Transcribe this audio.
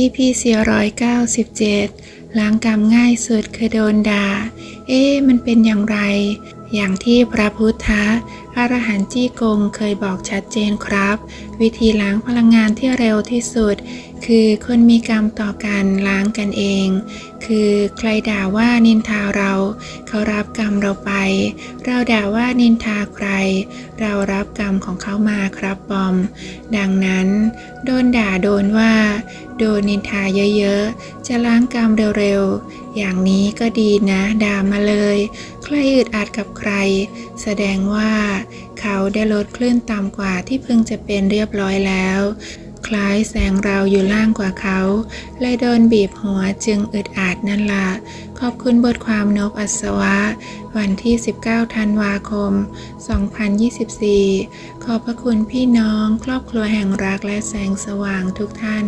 EP 497 ล้างกรรมง่ายสุดคือโดนด่า เอ๊ะมันเป็นอย่างไร อย่างที่พระพุทธ อรหันต์จี้กงเคยบอกชัดเจนครับ วิธีล้างพลังงานที่เร็วที่สุด คือคนมีกรรมต่อกันล้างกันเอง คือใครด่าว่านินทาเรา เขารับกรรมเราไป เราด่าว่านินทาใคร เรารับกรรมของเขามาครับบอม ดังนั้นโดนด่าโดนว่า โดนนินทาเยอะๆ จะล้างกรรมเร็วๆ อย่างนี้ก็ดีนะด่ามาเลย ใครอึดอัดกับใคร แสดงว่า เขาได้ลดคลื่นต่ำกว่าที่พึงจะเป็นเรียบร้อยแล้ว คล้ายแสงเราอยู่ล่างกว่าเขาเลยโดนบีบหัวจึงอึดอัดนั่นละขอบคุณบทความนกอัศวะ วันที่ 19 ธันวาคม 2024 ขอบพระคุณพี่น้องครอบครัวแห่งรักและแสงสว่างทุกท่าน